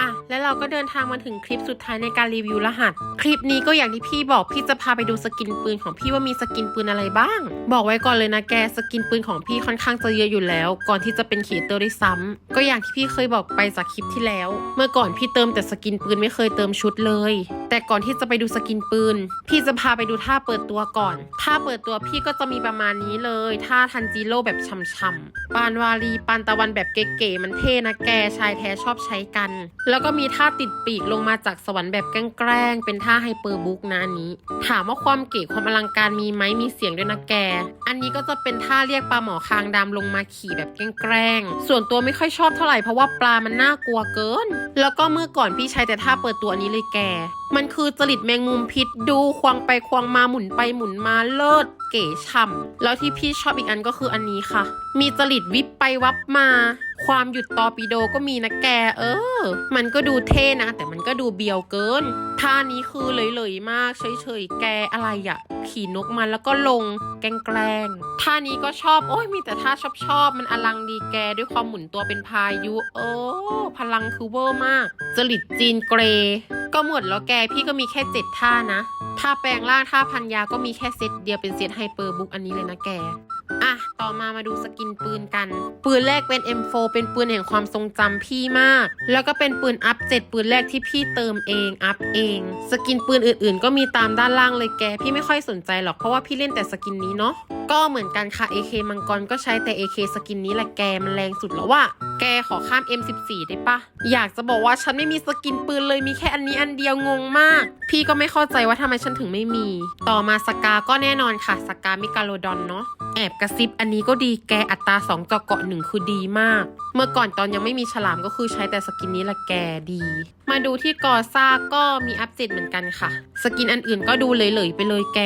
อะแล้วเราก็เดินทางมาถึงคลิปสุดท้ายในการรีวิวรหัส คลิปนี้ก็อย่างที่พี่บอกพี่จะพาไปดูสกินปืนของพี่ว่ามีสกินปืนอะไรบ้าง บอกไว้ก่อนเลยนะแกสกินปืนของพี่ค่อนข้างจะเยอะอยู่แล้ว ก่อนที่จะเป็นขีเตอร์ด้วยซ้ำก็อย่างที่พี่เคยบอกไปจากคลิปที่แล้ว เมื่อก่อนพี่เติมแต่สกินปืนไม่เคยเติมชุดเลย แต่ก่อนที่จะไปดูสกินปืน พี่จะพาไปดูท่าเปิดตัวก่อนท่าเปิดตัวพี่ก็จะมีประมาณนี้เลยท่าทันจิโร่แบบช่ำๆปานวารีปานตะวันแบบเก๋ๆมันเท่นะแกชายแท้ชอบใช้กันแล้วก็มีท่าติดปีกลงมาจากสวรรค์แบบแกล้งๆเป็นท่าไฮเปอร์บุ๊กนะอันนี้ ถามว่าความเก๋ความอลังการมีไหมมีเสียงด้วยนะแก อันนี้ก็จะเป็นท่าเรียกปลาหมอคางดำลงมาขี่แบบแกล้งๆส่วนตัวไม่ค่อยชอบเท่าไหร่เพราะว่าปลามันน่ากลัวเกิน แล้วก็เมื่อก่อนพี่ใช้แต่ท่าเปิดตัวนนี้เลยแก มันคือจริตแมงมุมพิษดูควงไปควงมาหมุนไปหมุนมาเลิศเก๋ฉ่ำแล้วที่พี่ชอบอีกอันก็คืออันนี้ค่ะ มีจริตวิบไปวับมา ความหยุดตอปิโดก็มีนะแก เออ มันก็ดูเท่นะ แต่มันก็ดูเบียวเกิน ท่านี้คือเลยๆมากเฉยๆแกอะไรอะขี่นกมาแล้วก็ลงแกล้งๆท่านี้ก็ชอบ โอ้ยมีแต่ท่าชอบๆมันอลังดีแกด้วยความหมุนตัวเป็นพายุ โอ้พลังคือเวอร์มาก จริตจีนเกรย์ก็หมดแล้วแกพี่ก็มีแค่เจ็ดท่านะท่าแปลงร่างท่าพันยาก็มีแค่เซตเดียวเป็นเซตไฮเปอร์บุ๊กอันนี้เลยนะแก อะ ต่อมามาดูสกินปืนกัน ปืนแรกเป็น M4 เป็นปืนแห่งความทรงจำพี่มาก แล้วก็เป็นปืนอัพเจ็ดปืนแรกที่พี่เติมเองอัพเอง สกินปืนอื่นๆ ก็มีตามด้านล่างเลยแก พี่ไม่ค่อยสนใจหรอกเพราะว่าพี่เล่นแต่สกินนี้เนาะก็เหมือนกันค่ะ AK มังกรก็ใช้แต่ AK สกินนี้แหละแกมันแรงสุดแล้วว่ะแกขอข้าม M14 ได้ปะอยากจะบอกว่าฉันไม่มีสกินปืนเลยมีแค่อันนี้อันเดียวงงมาก พี่ก็ไม่เข้าใจว่าทำไมฉันถึงไม่มี ต่อมาสกาก็แน่นอนค่ะสกามิกาโลดอนเนาะแอบกระซิบอันนี้ก็ดีแกอัตรา2เจาะเกาะหนึ่งคือดีมาก เมื่อก่อนตอนยังไม่มีฉลามก็คือใช้แต่สกินนี้แหละแกดี มาดูที่กอซ่าก็มีอัปเดตเหมือนกันค่ะ สกินอันอื่นก็ดูเลยๆไปเลยแก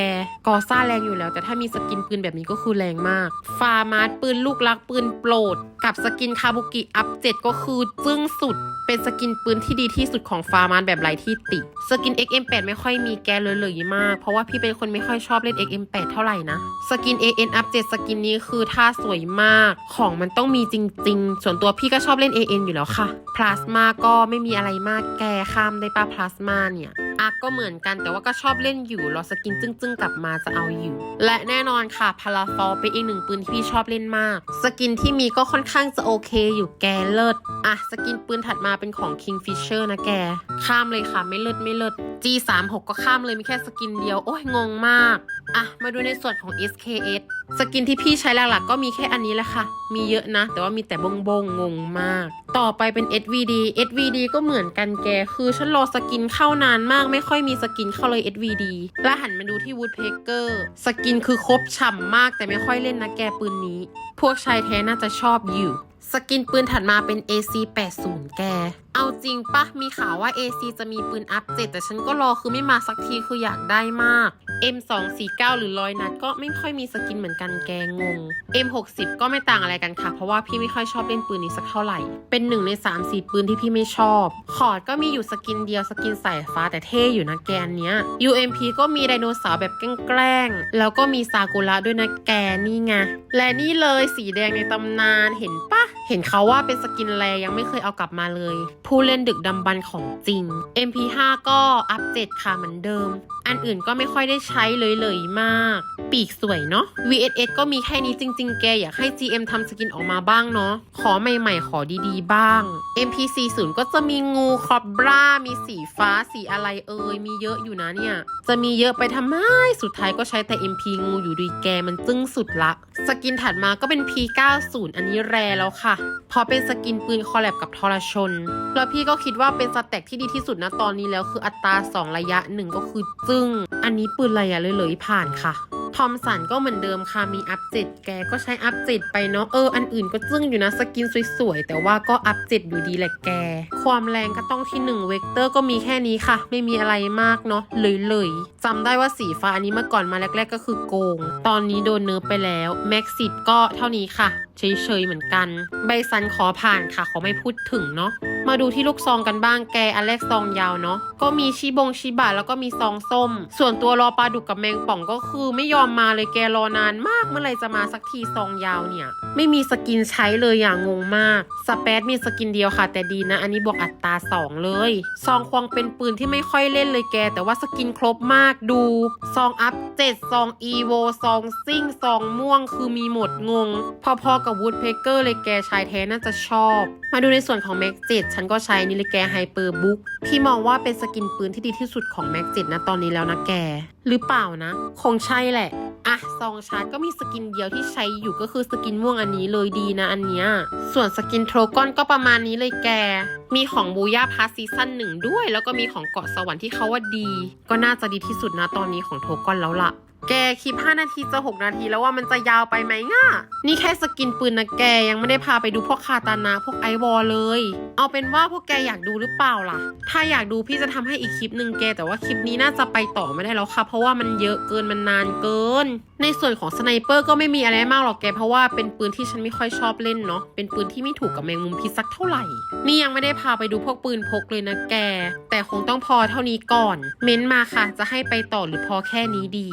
กอซ่าแรงอยู่แล้ว แต่ถ้ามีสกินปืนแบบนี้ก็คือแรงมาก ฟาร์มาร์ปืนลูกรักปืนโปรดกับสกินคาบุกิอัปเดก็คือจึ้งสุด เป็นสกินปืนที่ดีที่สุดของฟาร์มานแบบไร้ที่ติ สกิน XM8 ไม่ค่อยมีแกเลยเลยมาก เพราะว่าพี่เป็นคนไม่ค่อยชอบเล่น XM8 เท่าไหร่นะ สกิน AN Up 7สกินนี้คือท่าสวยมาก ของมันต้องมีจริง ๆ ส่วนตัวพี่ก็ชอบเล่น AN อยู่แล้วค่ะพลาสมาก็ไม่มีอะไรมากแกข้ามได้ปะพลาสมาเนี่ย อาร์ก็เหมือนกันแต่ว่าก็ชอบเล่นอยู่รอสกินจึ้งๆ กลับมาจะเอาอยู่ และแน่นอนค่ะพาราฟอลเป็นอีกหนึ่งปืนที่พี่ชอบเล่นมาก สกินที่มีก็ค่อนข้างจะโอเคอยู่แกเลิศอะสกินปืนถัดมาเป็นของ Kingfisher นะแก ข้ามเลยค่ะไม่เลิศไม่เลิศ G36 ก็ข้ามเลยมีแค่สกินเดียว โอ้ยงงมาก อะ มาดูในส่วนของ SKS สกินที่พี่ใช้หลักๆก็มีแค่อันนี้แหละค่ะ มีเยอะนะ แต่ว่ามีแต่บงบงงงมาก ต่อไปเป็น SVD SVD ก็เหมือนกันแก คือฉันรอสกินเข้านานมาก ไม่ค่อยมีสกินเข้าเลย SVD แล้วหันมาดูที่ Woodpecker สกินคือครบฉ่ำมากแต่ไม่ค่อยเล่นนะแกปืนนี้ พวกชายแท้น่าจะชอบอยู่ สกินปืนถัดมาเป็น AC80 แก จริงปะมีข่าวว่า AC จะมีปืนอัพเจ็ดแต่ฉันก็รอคือไม่มาสักทีคืออยากได้มาก M249 หรือลอยนัดก็ไม่ค่อยมีสกินเหมือนกันแกงง M60 ก็ไม่ต่างอะไรกันค่ะ เพราะว่าพี่ไม่ค่อยชอบเล่นปืนนี้สักเท่าไหร่ เป็นหนึ่งใน3 4ปืนที่พี่ไม่ชอบ คอร์ดก็มีอยู่สกินเดียวสกินสายฟ้าแต่เท่อยู่นะแกนเนี้ย UMP ก็มีไดโนเสาร์แบบแกล้งแล้วก็มีซากุระด้วยนะแกนี่ไงและนี่เลยสีแดงในตำนานเห็นปะ เห็นเขาว่าเป็นสกินแรยังไม่เคยเอากลับมาเลย ผู้เล่นดึกดำบรรพ์ของจริง MP5 ก็อัปเดตค่ะเหมือนเดิม อันอื่นก็ไม่ค่อยได้ใช้เลยเลยมาก ปีกสวยเนาะ VSS ก็มีแค่นี้จริง ๆ แกอยากให้ GM ทำสกินออกมาบ้างเนาะ ขอใหม่ๆ ขอดีๆ บ้าง MP40 ก็จะมีงูคอบรามีสีฟ้าสีอะไรเอ่ย มีเยอะอยู่นะเนี่ย จะมีเยอะไปทำไม สุดท้ายก็ใช้แต่ MP งูอยู่ดีแกมันจึ้งสุดละ สกินถัดมาก็เป็น P90 อันนี้แรแล้วค่ะ พอเป็นสกินปืนคอลแลบกับทรชน แล้วพี่ก็คิดว่าเป็นสแต็กที่ดีที่สุดนะตอนนี้แล้วคืออัตรา 2 ระยะหนึ่งก็คือจึ้ง อันนี้ปืนระยะเลยเลยๆผ่านค่ะ ทอมสันก็เหมือนเดิมค่ะมีอัพเดตแกก็ใช้อัพเดตไปเนาะเอออันอื่นก็จึ้งอยู่นะสกินสวยๆ แต่ว่าก็อัพเดตอยู่ดีแหละแก ความแรงก็ต้องที่ 1 เวกเตอร์ก็มีแค่นี้ค่ะ ไม่มีอะไรมากเนาะเลยๆจำได้ว่าสีฟ้าอันนี้เมื่อก่อนมาแรก ๆ ก็คือโกง ตอนนี้โดนเนิร์ฟไปแล้วแม็กซิบก็เท่านี้ค่ะ เฉยๆเหมือนกัน ใบซันขอผ่านค่ะขอไม่พูดถึงเนาะมาดูที่ลูกซองกันบ้างแกอันแรกซองยาวเนาะก็มีชิบงชิบะแล้วก็มีซองส้ม ส่วนตัวรอปลาดุกกับแมงป่องก็คือไม่ยอมมาเลยแกรอนานมากเมื่อไรจะมาสักทีซองยาวเนี่ย ไม่มีสกินใช้เลยอย่างงงมากสเปซมีสกินเดียวค่ะ แต่ดีนะ อันนี้บอกอัตราสองเลยซองควงเป็นปืนที่ไม่ค่อยเล่นเลยแก แต่ว่าสกินครบมากดูซองอัพเจ็ดซองอีโวซองซิ่งซองม่วงคือมีหมดงง พอๆกับวูดเพเกอร์เลยแกชายแท้น่าจะชอบ มาดูในส่วนของแม็กเจ็ดฉันก็ใช้นี่เลยแกไฮเปอร์บุ๊กพี่มองว่าเป็นสกินปืนที่ดีที่สุดของแม็กเจ็ดนะตอนนี้แล้วนะแก หรือเปล่านะ คงใช่แหละอะซองชาร์จก็มีสกินเดียวที่ใช้อยู่ก็คือสกินม่วงอันนี้เลยดีนะอันเนี้ยส่วนสกินโทรกอนก็ประมาณนี้เลยแก มีของบูย่าพาซีซั่นหนึ่งด้วย แล้วก็มีของเกาะสวรรค์ที่เขาว่าดี ก็น่าจะดีที่สุดนะตอนนี้ของโทรกอนแล้วล่ะ แกคลิป 5 นาทีจะ 6 นาทีแล้วว่ามันจะยาวไปไหมง่ะ นี่แค่สกินปืนนะแกยังไม่ได้พาไปดูพวกคาตานาพวกไอวอลเลย เอาเป็นว่าพวกแกอยากดูหรือเปล่าล่ะ ถ้าอยากดูพี่จะทำให้อีกคลิปหนึ่งแก แต่ว่าคลิปนี้น่าจะไปต่อไม่ได้แล้วค่ะ เพราะว่ามันเยอะเกินมันนานเกิน ในส่วนของสไนเปอร์ก็ไม่มีอะไรมากหรอกแกเพราะว่าเป็นปืนที่ฉันไม่ค่อยชอบเล่นเนาะ เป็นปืนที่ไม่ถูกกับแมงมุมพิษสักเท่าไหร่ นี่ยังไม่ได้พาไปดูพวกปืนพกเลยนะแก แต่คงต้องพอเท่านี้ก่อน เม้นมาค่ะ จะให้ไปต่อหรือพอแค่นี้ดี